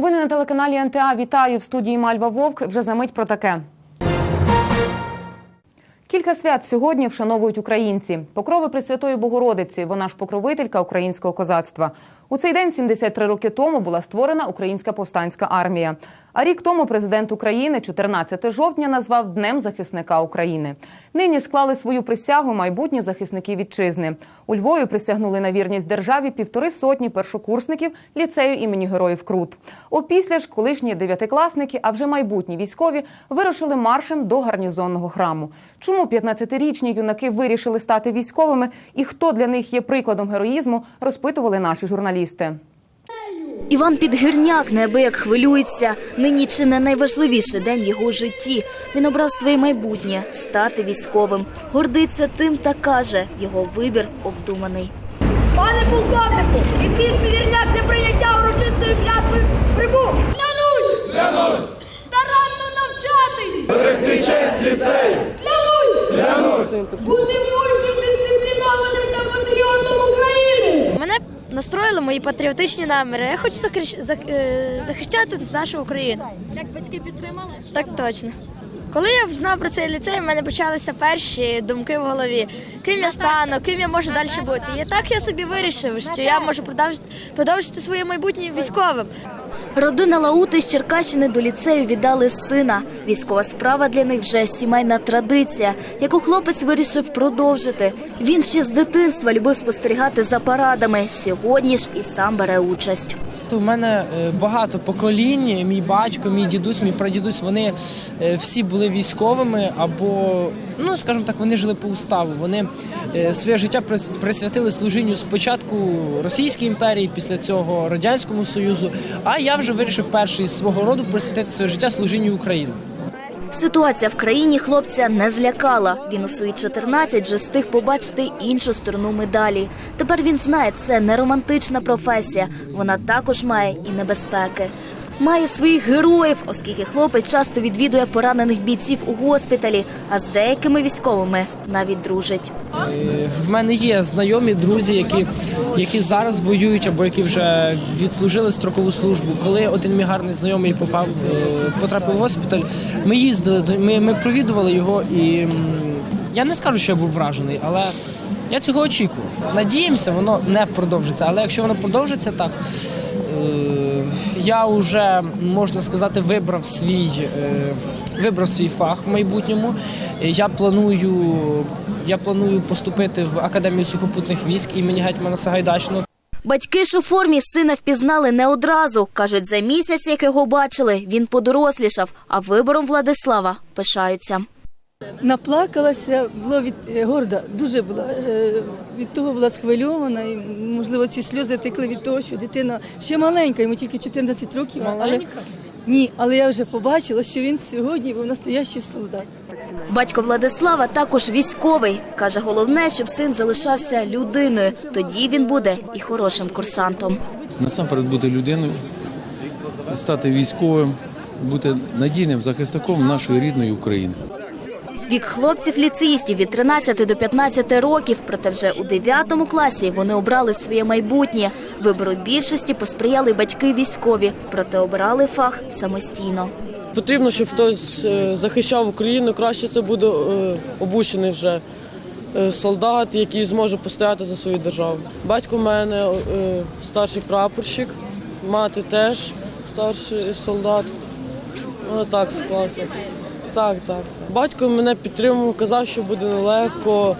Новини на телеканалі НТА. Вітаю в студії Мальва Вовк. Вже за мить про таке. Кілька свят сьогодні вшановують українці. Покрови Пресвятої Богородиці. Вона ж покровителька українського козацтва. У цей день, 73 роки тому, була створена Українська повстанська армія. А рік тому президент України, 14 жовтня, назвав Днем захисника України. Нині склали свою присягу майбутні захисники вітчизни. У Львові присягнули на вірність державі півтори сотні першокурсників ліцею імені Героїв Крут. Опісля ж колишні дев'ятикласники, а вже майбутні військові вирушили маршем до гарнізонного храму. Чому 15-річні юнаки вирішили стати військовими і хто для них є прикладом героїзму, розпитували наші журналісти. Іван Підгірняк неабияк хвилюється. Нині чи не найважливіший день в його житті. Він обрав своє майбутнє стати військовим. Гордиться тим та каже, його вибір обдуманий. Пане полковнику, відсіл підірняк для прийняття урочистої клятви прибув. Клянусь! Клянусь! Старанно навчатись! Берегти честь ліцею! Клянусь! Клянусь! Бути мужнім, дисциплінованим та патріотом України! Мене настроїли мої патріотичні наміри. Я хочу е, захищати нашу Україну. Як батьки підтримали? Так точно. Коли я знав про цей ліцей, в мене почалися перші думки в голові. Ким я стану, ким я можу далі бути. І так я собі вирішив, що я можу продовжити своє майбутнє військовим. Родина Лаути з Черкащини до ліцею віддали сина. Військова справа для них вже сімейна традиція, яку хлопець вирішив продовжити. Він ще з дитинства любив спостерігати за парадами. Сьогодні ж і сам бере участь. У мене е, багато поколінь. Мій батько, мій дідусь, мій прадідусь. Вони е, всі були військовими або, ну скажімо так, вони жили по уставу. Вони е, своє життя прис- присвятили служінню спочатку Російській імперії, після цього Радянському Союзу. А я вже вирішив перший свого роду присвятити своє життя служінню Україні. Ситуація в країні хлопця не злякала. Він у свої 14 вже встиг побачити іншу сторону медалі. Тепер він знає, це не романтична професія. Вона також має і небезпеки. Має своїх героїв, оскільки хлопець часто відвідує поранених бійців у госпіталі, а з деякими військовими навіть дружить. В мене є знайомі, друзі, які, які зараз воюють або які вже відслужили строкову службу. Коли один мій гарний знайомий попав, е, потрапив в госпіталь, ми їздили до ми, ми провідували його, і я не скажу, що я був вражений, але я цього очікував. Надіємося, воно не продовжиться. Але якщо воно продовжиться так. Е, Я вже можна сказати вибрав свій е, вибрав свій фах в майбутньому. Я планую я планую поступити в академію сухопутних військ імені гетьмана Сагайдачного. Батьки ж у формі сина впізнали не одразу. Кажуть, за місяць, як його бачили, він подорослішав, а вибором Владислава пишаються. Наплакалася, була від е, горда, дуже була е, від того була схвильована. І, можливо, ці сльози текли від того, що дитина ще маленька, йому тільки 14 років. Але ні, але я вже побачила, що він сьогодні був настоящий солдат. Батько Владислава також військовий. Каже, головне, щоб син залишався людиною. Тоді він буде і хорошим курсантом. насамперед бути людиною, стати військовим, бути надійним захисником нашої рідної України. Вік хлопців ліцеїстів від 13 до 15 років, проте вже у 9 класі вони обрали своє майбутнє. Вибору більшості посприяли батьки військові, проте обирали фах самостійно. Потрібно, щоб хтось е, захищав Україну. Краще це буде е, обучений вже е, солдат, який зможе постояти за свою державу. Батько в мене старший прапорщик, мати теж старший солдат. Ну, так склалося. Так, так. Батько мене підтримував, казав, що буде нелегко.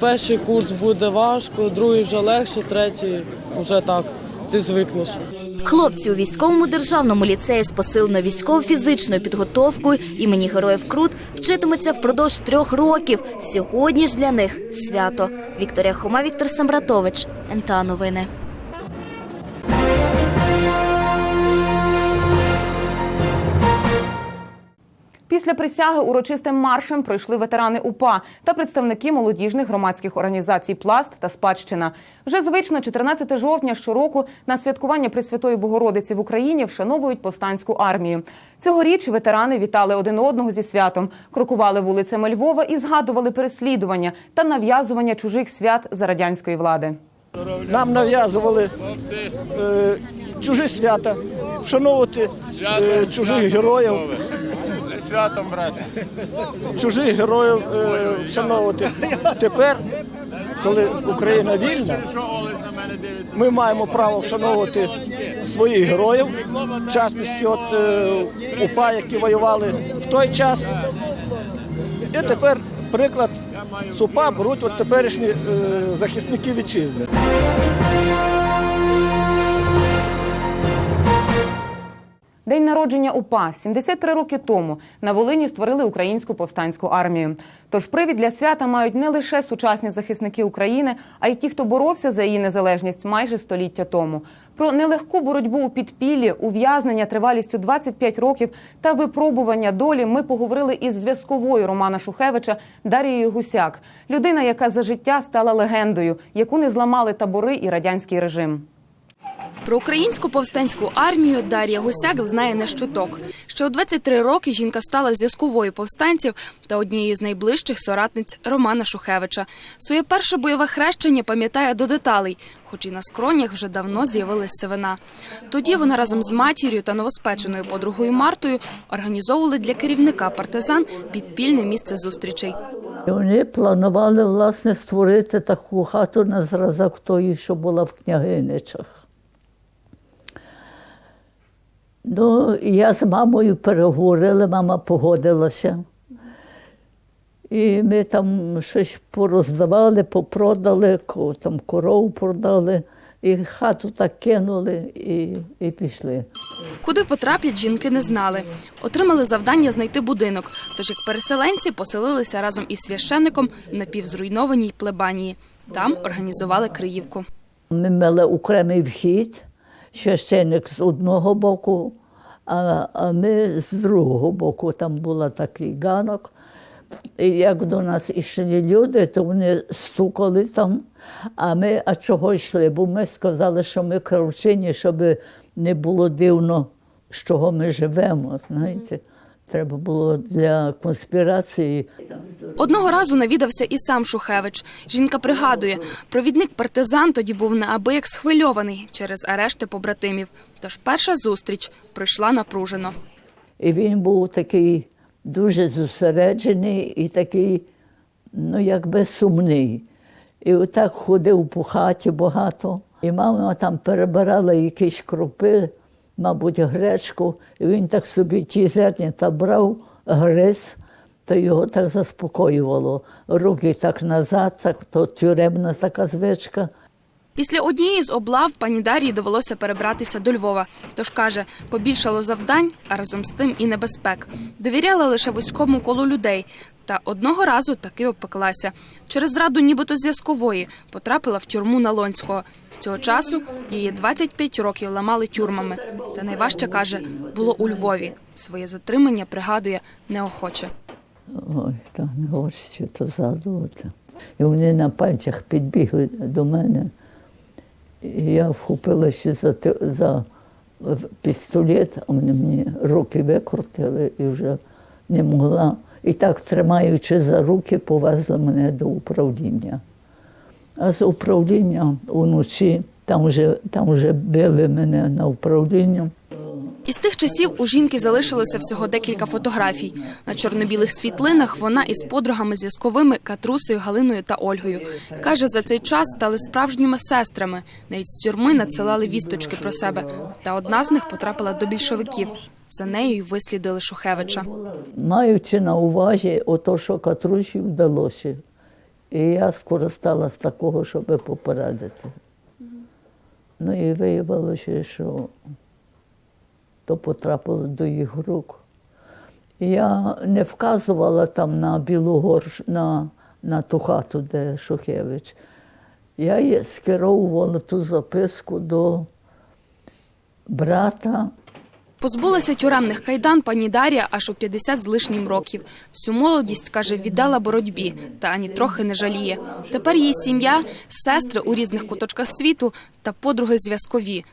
Перший курс буде важко, другий вже легше, третій вже так. Ти звикнеш. Хлопці у військовому державному ліцеї з посиленою військово-фізичною підготовкою імені Героїв Крут вчитимуться впродовж трьох років. Сьогодні ж для них свято. Вікторія Хома, Віктор Самбратович, НТА Новини. Після присяги урочистим маршем пройшли ветерани УПА та представники молодіжних громадських організацій Пласт та Спадщина. Вже звично 14 жовтня щороку на святкування Пресвятої Богородиці в Україні вшановують повстанську армію. Цьогоріч ветерани вітали один одного зі святом, крокували вулицями Львова і згадували переслідування та нав'язування чужих свят за радянської влади. Нам нав'язували е, чужі свята, вшановувати е, чужих героїв. Святом, брате. чужих героїв е, вшановувати. Тепер, коли Україна вільна, ми маємо право вшановувати своїх героїв, в частності от е, УПА, які воювали в той час. І тепер приклад з УПА беруть от теперішні е, захисники вітчизни. День народження УПА 73 роки тому на Волині створили українську повстанську армію. Тож привід для свята мають не лише сучасні захисники України, а й ті, хто боровся за її незалежність майже століття тому. Про нелегку боротьбу у підпіллі, ув'язнення тривалістю 25 років та випробування долі ми поговорили із зв'язковою Романа Шухевича Дарією Гусяк, людина, яка за життя стала легендою, яку не зламали табори і радянський режим. Про українську повстанську армію Дар'я Гусяк знає не щоток. Ще у 23 роки жінка стала зв'язковою повстанців та однією з найближчих соратниць Романа Шухевича. Своє перше бойове хрещення пам'ятає до деталей, хоч і на скронях вже давно з'явилась сивина. Тоді вона разом з матір'ю та новоспеченою подругою Мартою організовували для керівника партизан підпільне місце зустрічей. Вони планували власне створити таку хату на зразок тої, що була в княгиничах. Ну, я з мамою переговорила, мама погодилася. І ми там щось пороздавали, попродали, там корову продали, і хату так кинули і, і пішли. Куди потраплять, жінки не знали. Отримали завдання знайти будинок. Тож, як переселенці, поселилися разом із священником в напівзруйнованій плебанії. Там організували Криївку. Ми мали окремий вхід, священник з одного боку, а, ми з другого боку. Там був такий ганок. І як до нас йшли люди, то вони стукали там. А ми, а чого йшли? Бо ми сказали, що ми кравчині, щоб не було дивно, з чого ми живемо. Знаєте, треба було для конспірації. Одного разу навідався і сам Шухевич. Жінка пригадує, провідник партизан тоді був неабияк схвильований через арешти побратимів. Тож перша зустріч пройшла напружено. І він був такий дуже зосереджений і такий, ну, якби сумний. І отак ходив по хаті багато. І мама там перебирала якісь крупи, мабуть, гречку. І він так собі ті зернята брав, гриз, то його так заспокоювало. Руки так назад, так то тюремна така звичка. Після однієї з облав пані Дар'ї довелося перебратися до Львова. Тож каже, побільшало завдань, а разом з тим і небезпек. Довіряла лише вузькому колу людей. Та одного разу таки опеклася. Через зраду нібито зв'язкової потрапила в тюрму Налонського. З цього часу її 25 років ламали тюрмами. Та найважче каже, було у Львові. Своє затримання пригадує неохоче. Ой, та не гості, то задувати. І вони на пальцях підбігли до мене. І я вхопилася за, те- за в- пістолет, а вони мені руки викрутили і вже не могла. І так, тримаючи за руки, повезли мене до управління. А з управління уночі, там вже, там вже били мене на управління. Із тих часів у жінки залишилося всього декілька фотографій. На чорно-білих світлинах вона із подругами зв'язковими Катрусею, Галиною та Ольгою. Каже, за цей час стали справжніми сестрами. Навіть з тюрми надсилали вісточки про себе. Та одна з них потрапила до більшовиків. За нею й вислідили Шухевича. Маючи на увазі ото, що Катрусі вдалося. І я скористалась такого, щоб попередити. Ну і виявилося, що то потрапило до їх рук. Я не вказувала там на Білогор, на, на ту хату, де Шухевич. Я скеровувала ту записку до брата Позбулася тюремних кайдан пані Дар'я аж у 50 з лишнім років. Всю молодість, каже, віддала боротьбі, та ані трохи не жаліє. Тепер її сім'я, сестри у різних куточках світу та подруги зв'язкові.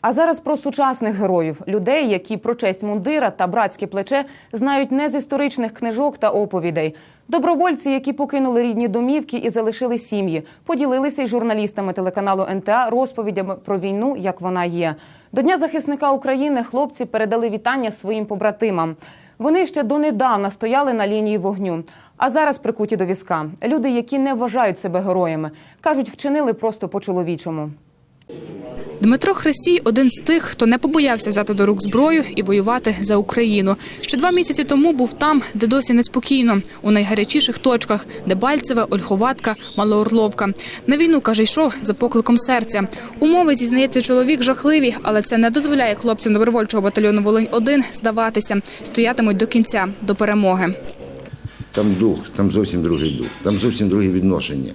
А зараз про сучасних героїв людей, які про честь мундира та братське плече знають не з історичних книжок та оповідей. Добровольці, які покинули рідні домівки і залишили сім'ї, поділилися із журналістами телеканалу НТА розповідями про війну, як вона є. До Дня захисника України хлопці передали вітання своїм побратимам. Вони ще донедавна стояли на лінії вогню, а зараз прикуті до візка. Люди, які не вважають себе героями, кажуть, вчинили просто по-чоловічому. Дмитро Христій один з тих, хто не побоявся взяти до рук зброю і воювати за Україну. Ще два місяці тому був там, де досі неспокійно, у найгарячіших точках Дебальцеве, Ольховатка, Малоорловка. На війну каже, йшов за покликом серця. Умови зізнається чоловік жахливі, але це не дозволяє хлопцям добровольчого батальйону Волинь 1 здаватися, стоятимуть до кінця, до перемоги. Там дух, там зовсім другий дух, там зовсім друге відношення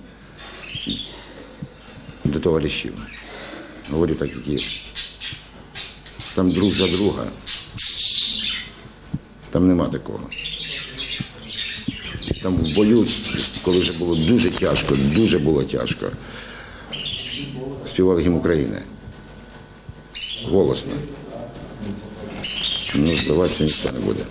до товаришів. Говорю так, як. Там друг за друга. Там нема такого. Там в бою, коли вже було дуже тяжко, дуже було тяжко, співали гімн України. Голосно. Ну, здаватися ніхто не буде.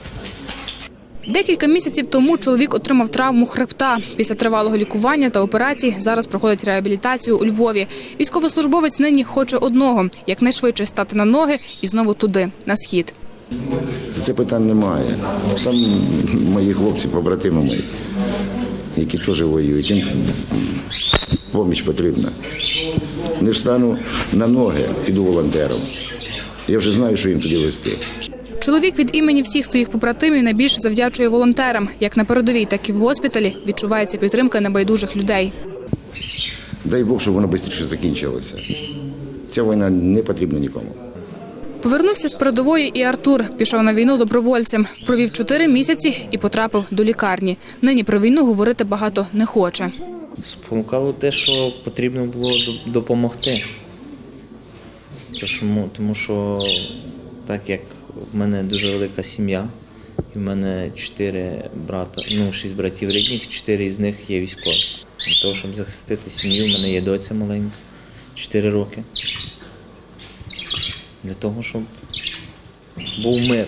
Декілька місяців тому чоловік отримав травму хребта. Після тривалого лікування та операцій зараз проходить реабілітацію у Львові. Військовослужбовець нині хоче одного якнайшвидше стати на ноги і знову туди, на схід. За це питань немає. Там мої хлопці, побратими мої, які теж воюють. Їм поміч потрібна. Не встану на ноги, піду волонтером. Я вже знаю, що їм туди вести. Чоловік від імені всіх своїх побратимів найбільше завдячує волонтерам. Як на передовій, так і в госпіталі відчувається підтримка небайдужих людей. Дай Бог, щоб воно швидше закінчилося. Ця війна не потрібна нікому. Повернувся з передової і Артур пішов на війну добровольцем. Провів чотири місяці і потрапив до лікарні. Нині про війну говорити багато не хоче. Спонукало те, що потрібно було допомогти. Тому що, мо- тому що так як в мене дуже велика сім'я, і в мене чотири брата, ну шість братів рідних, чотири з них є військові. Для того, щоб захистити сім'ю, в мене є доця маленька, чотири роки. Для того, щоб був мир.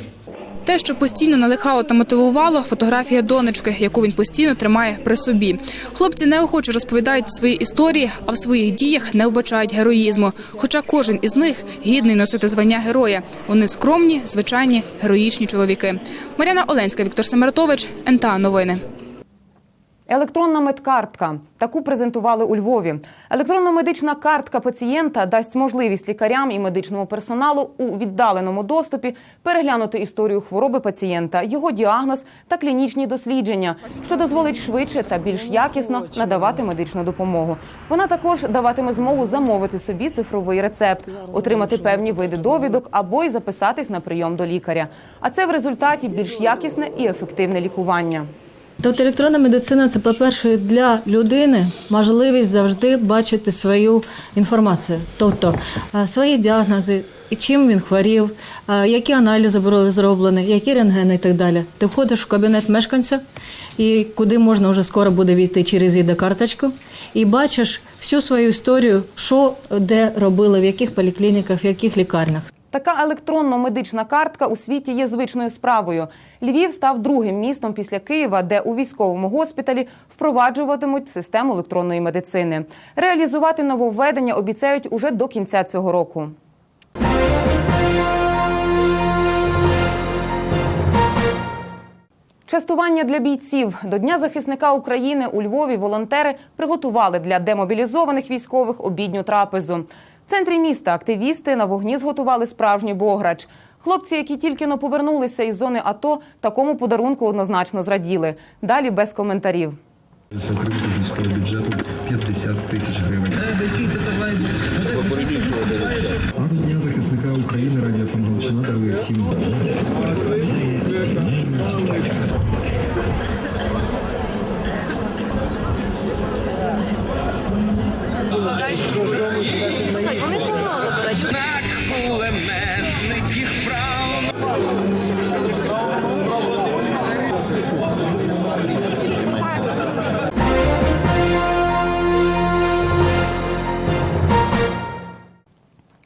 Те, що постійно надихало та мотивувало, фотографія донечки, яку він постійно тримає при собі. Хлопці неохоче розповідають свої історії, а в своїх діях не вбачають героїзму. Хоча кожен із них гідний носити звання героя. Вони скромні, звичайні, героїчні чоловіки. Мар'яна Оленська, Віктор Семератович, НТА Новини. Електронна медкартка таку презентували у Львові. Електронна медична картка пацієнта дасть можливість лікарям і медичному персоналу у віддаленому доступі переглянути історію хвороби пацієнта, його діагноз та клінічні дослідження, що дозволить швидше та більш якісно надавати медичну допомогу. Вона також даватиме змогу замовити собі цифровий рецепт, отримати певні види довідок або й записатись на прийом до лікаря. А це в результаті більш якісне і ефективне лікування. Тобто електронна медицина це, по-перше, для людини можливість завжди бачити свою інформацію, тобто свої діагнози, чим він хворів, які аналізи були зроблені, які рентгени і так далі. Ти входиш в кабінет мешканця, і куди можна вже скоро буде війти через ІД-карточку, і бачиш всю свою історію, що де робили, в яких поліклініках, в яких лікарнях. Така електронно-медична картка у світі є звичною справою. Львів став другим містом після Києва, де у військовому госпіталі впроваджуватимуть систему електронної медицини. Реалізувати нововведення обіцяють уже до кінця цього року. Частування для бійців до Дня захисника України у Львові волонтери приготували для демобілізованих військових обідню трапезу. В центрі міста активісти на вогні зготували справжній бограч. Хлопці, які тільки но повернулися із зони АТО, такому подарунку однозначно зраділи. Далі без коментарів. Закрити міського бюджету 50 тисяч гривень. Пару дня захисника України Радіо Галичина дарує всім.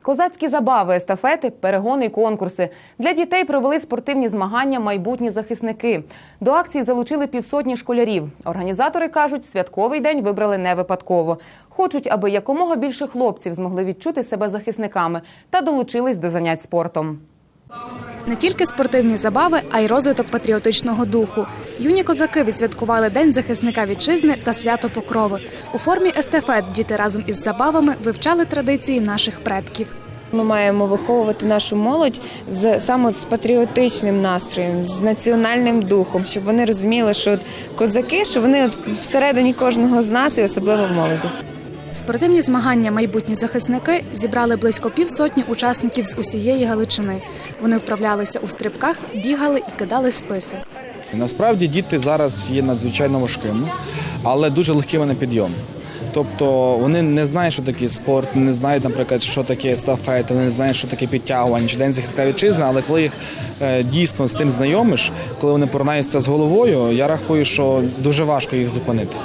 Козацькі забави, естафети, перегони і конкурси для дітей провели спортивні змагання майбутні захисники. До акції залучили півсотні школярів. Організатори кажуть, святковий день вибрали не випадково. Хочуть, аби якомога більше хлопців змогли відчути себе захисниками та долучились до занять спортом. Не тільки спортивні забави, а й розвиток патріотичного духу. Юні козаки відсвяткували День захисника вітчизни та свято Покрови. У формі естафет діти разом із забавами вивчали традиції наших предків. Ми маємо виховувати нашу молодь з саме з патріотичним настроєм, з національним духом, щоб вони розуміли, що от козаки, що вони от всередині кожного з нас, і особливо в молоді. Спортивні змагання майбутні захисники зібрали близько півсотні учасників з усієї Галичини. Вони вправлялися у стрибках, бігали і кидали списи. Насправді діти зараз є надзвичайно важкими, але дуже легкими на підйом. Тобто вони не знають, що таке спорт, не знають, наприклад, що таке естафета, не знають, що таке підтягування, чи день захисника вітчизни, але коли їх е, дійсно з тим знайомиш, коли вони поринаються з головою, я рахую, що дуже важко їх зупинити.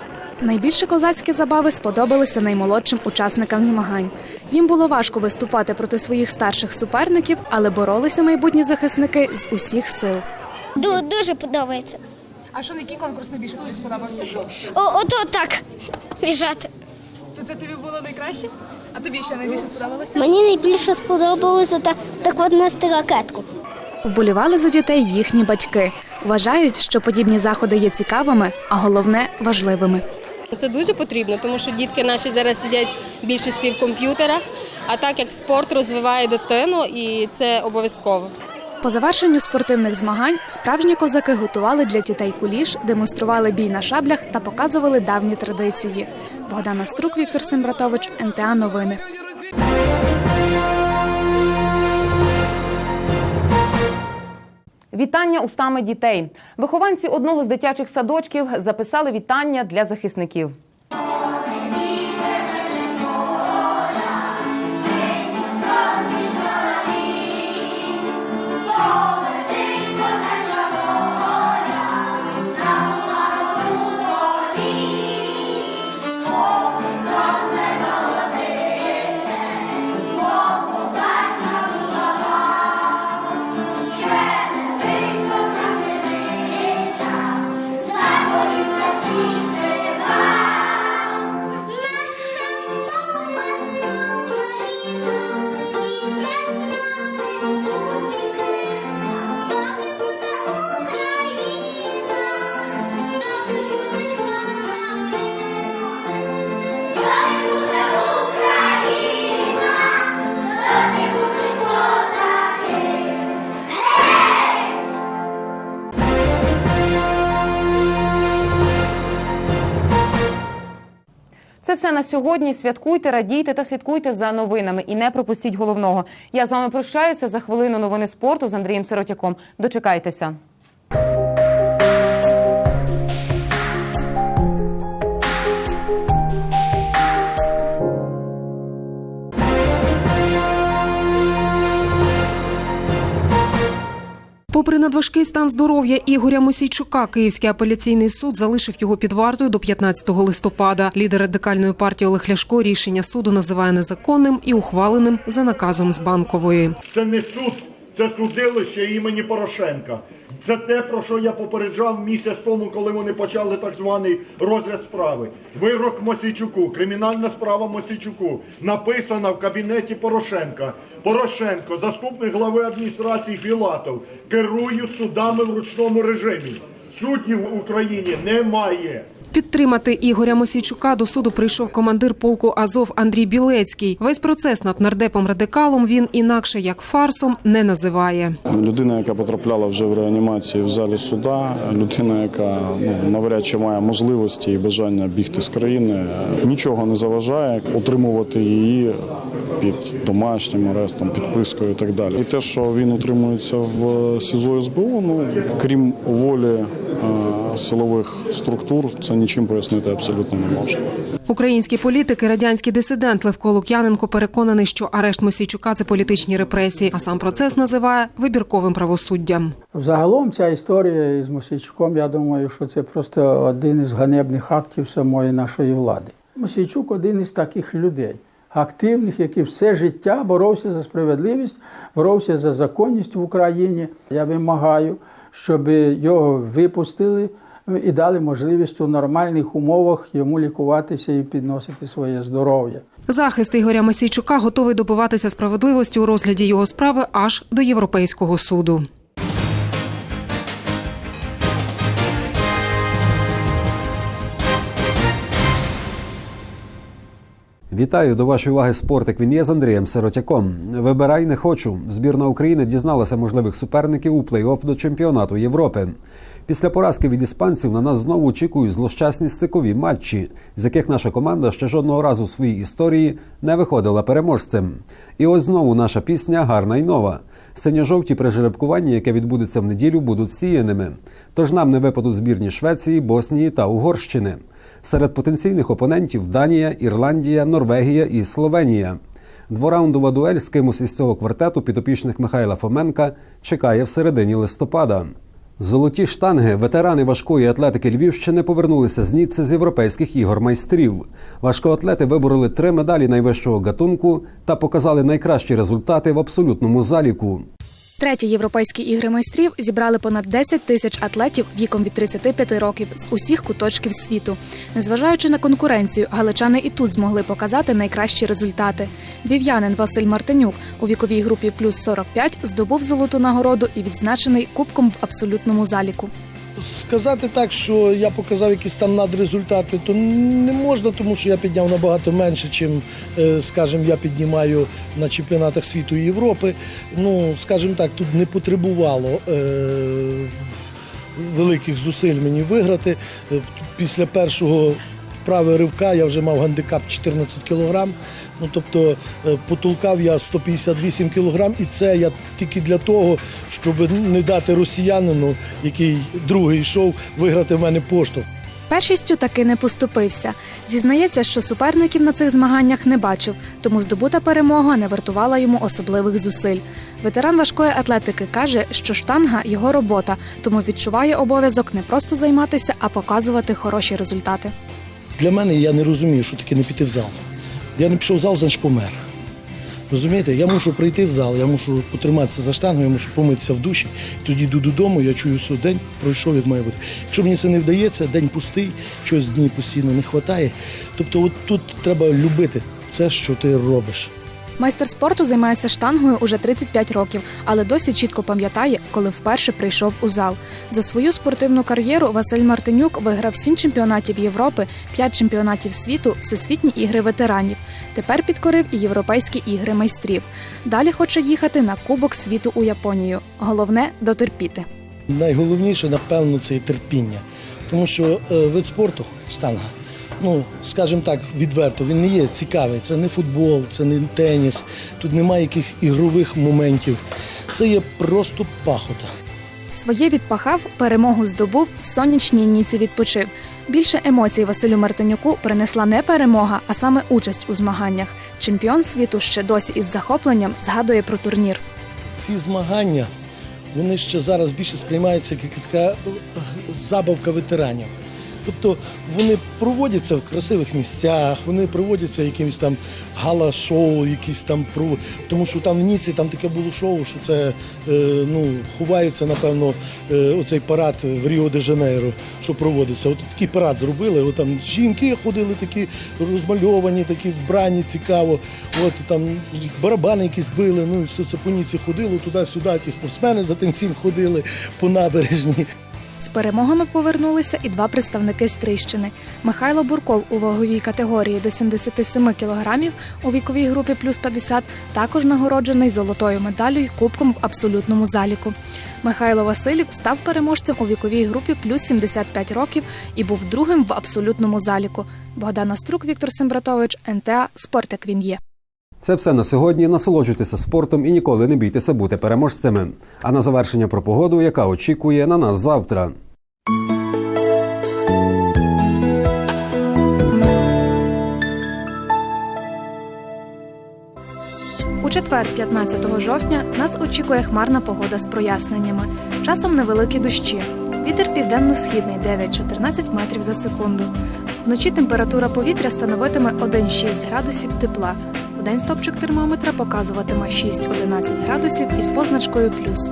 Найбільше козацькі забави сподобалися наймолодшим учасникам змагань. Їм було важко виступати проти своїх старших суперників, але боролися майбутні захисники з усіх сил. Дуже подобається. А що який конкурс найбільше тобі сподобався? О, ото так біжати. То це тобі було найкраще? А тобі що найбільше сподобалося? Мені найбільше сподобалося так, так от нести ракетку. Вболівали за дітей їхні батьки. Вважають, що подібні заходи є цікавими, а головне важливими. Це дуже потрібно, тому що дітки наші зараз сидять в більшості в комп'ютерах, а так як спорт розвиває дитину, і це обов'язково. По завершенню спортивних змагань справжні козаки готували для дітей куліш, демонстрували бій на шаблях та показували давні традиції. Богдана Струк, Віктор Сембратович, НТА Новини. Вітання устами дітей. Вихованці одного з дитячих садочків записали вітання для захисників. Це все на сьогодні. Святкуйте, радійте та слідкуйте за новинами. І не пропустіть головного. Я з вами прощаюся за хвилину новини спорту з Андрієм Сиротяком. Дочекайтеся. Попри надважкий стан здоров'я Ігоря Мосійчука, Київський апеляційний суд залишив його під вартою до 15 листопада. Лідер радикальної партії Олег Ляшко рішення суду називає незаконним і ухваленим за наказом з банкової. Це не суд, це судилище імені Порошенка. Це те, про що я попереджав місяць тому, коли вони почали так званий розгляд справи. Вирок Мосійчуку, кримінальна справа Мосійчуку, написана в кабінеті Порошенка. Порошенко, заступник глави адміністрації Філатов, керують судами в ручному режимі. Суддів в Україні немає. Підтримати Ігоря Мосійчука до суду прийшов командир полку Азов Андрій Білецький. Весь процес над нардепом радикалом він інакше як фарсом не називає. Людина, яка потрапляла вже в реанімацію в залі суда, людина, яка ну, навряд чи має можливості і бажання бігти з країни, нічого не заважає утримувати її під домашнім арестом, підпискою і так далі. І те, що він утримується в СІЗО СБУ, ну крім волі е, силових структур, це нічим пояснити абсолютно не можна. Український політик і радянський дисидент Левко Лук'яненко переконаний, що арешт Мосійчука це політичні репресії, а сам процес називає вибірковим правосуддям. Загалом ця історія із Мосійчуком, я думаю, що це просто один із ганебних актів самої нашої влади. Мосійчук один із таких людей. активних, який все життя боровся за справедливість, боровся за законність в Україні. Я вимагаю, щоб його випустили і дали можливість у нормальних умовах йому лікуватися і підносити своє здоров'я. Захист Ігоря Мосійчука готовий добиватися справедливості у розгляді його справи аж до Європейського суду. Вітаю до вашої уваги спортик. Він є з Андрієм Сиротяком. Вибирай не хочу. Збірна України дізналася можливих суперників у плей-офф до чемпіонату Європи. Після поразки від іспанців на нас знову очікують злощасні стикові матчі, з яких наша команда ще жодного разу в своїй історії не виходила переможцем. І ось знову наша пісня гарна й нова. Синьо-жовті при жеребкуванні, яке відбудеться в неділю, будуть сіяними. Тож нам не випадуть збірні Швеції, Боснії та Угорщини. Серед потенційних опонентів Данія, Ірландія, Норвегія і Словенія. Двораундова дуель з кимось із цього квартету підопічних Михайла Фоменка чекає в середині листопада. Золоті штанги, ветерани важкої атлетики Львівщини повернулися з Ніцци з європейських ігор майстрів. Важкоатлети вибороли три медалі найвищого гатунку та показали найкращі результати в абсолютному заліку. Треті європейські ігри майстрів зібрали понад 10 тисяч атлетів віком від 35 років з усіх куточків світу. Незважаючи на конкуренцію, галичани і тут змогли показати найкращі результати. Вів'янин Василь Мартинюк у віковій групі плюс 45 здобув золоту нагороду і відзначений кубком в абсолютному заліку. Сказати так, що я показав якісь там надрезультати, то не можна, тому що я підняв набагато менше, чим, е, скажімо, я піднімаю на чемпіонатах світу і Європи. Ну, скажімо так, тут не потребувало е, великих зусиль мені виграти. Е, Після першого вправи ривка я вже мав гандикап 14 кілограм. Ну, тобто е, потулкав я 158 кілограм, і це я тільки для того, щоб не дати росіянину, який другий йшов, виграти в мене поштовх. Першістю таки не поступився. Зізнається, що суперників на цих змаганнях не бачив, тому здобута перемога не вартувала йому особливих зусиль. Ветеран важкої атлетики каже, що штанга його робота, тому відчуває обов'язок не просто займатися, а показувати хороші результати. Для мене я не розумію, що таке не піти в зал. Я не пішов в зал, значить помер. Розумієте, я мушу прийти в зал, я мушу потриматися за штангу, я мушу помитися в душі, тоді йду додому, я чую, що день пройшов, як має бути. Якщо мені це не вдається, день пустий, щось дні постійно не вистачає. Тобто, от тут треба любити це, що ти робиш. Майстер спорту займається штангою уже 35 років, але досі чітко пам'ятає, коли вперше прийшов у зал. За свою спортивну кар'єру Василь Мартинюк виграв 7 чемпіонатів Європи, 5 чемпіонатів світу, всесвітні ігри ветеранів. Тепер підкорив і європейські ігри майстрів. Далі хоче їхати на Кубок світу у Японію. Головне дотерпіти. Найголовніше, напевно, це терпіння. Тому що е, вид спорту штанга, ну, скажімо так, відверто, він не є цікавий. Це не футбол, це не теніс, тут немає яких ігрових моментів. Це є просто пахота. Своє відпахав, перемогу здобув, в сонячній ніці відпочив. Більше емоцій Василю Мартинюку принесла не перемога, а саме участь у змаганнях. Чемпіон світу ще досі із захопленням згадує про турнір. Ці змагання вони ще зараз більше сприймаються як така е, забавка ветеранів. Тобто вони проводяться в красивих місцях, вони проводяться якимось там гала-шоу, якісь там провод- тому що там в Ніці там таке було шоу, що це е, ну, ховається, напевно, е, оцей парад в Ріо де Жанейро, що проводиться. От такий парад зробили. От там жінки ходили такі розмальовані, такі вбрані, цікаво. От там барабани якісь били. Ну і все це по Ніці ходило туди-сюди. Ті спортсмени за тим всім ходили по набережні. З перемогами повернулися і два представники з Михайло Бурков у ваговій категорії до 77 кілограмів у віковій групі плюс 50 також нагороджений золотою медаллю й кубком в абсолютному заліку. Михайло Василів став переможцем у віковій групі плюс 75 років і був другим в абсолютному заліку. Богдана Струк, Віктор Сембратович, НТА Спорт як він є. Це все на сьогодні. Насолоджуйтеся спортом і ніколи не бійтеся бути переможцями. А на завершення про погоду, яка очікує на нас завтра. У четвер, 15 жовтня, нас очікує хмарна погода з проясненнями. Часом невеликі дощі. Вітер південно-східний 9-14 метрів за секунду. Вночі температура повітря становитиме 1-6 градусів тепла. Вдень стопчик термометра показуватиме 6-11 градусів із позначкою плюс.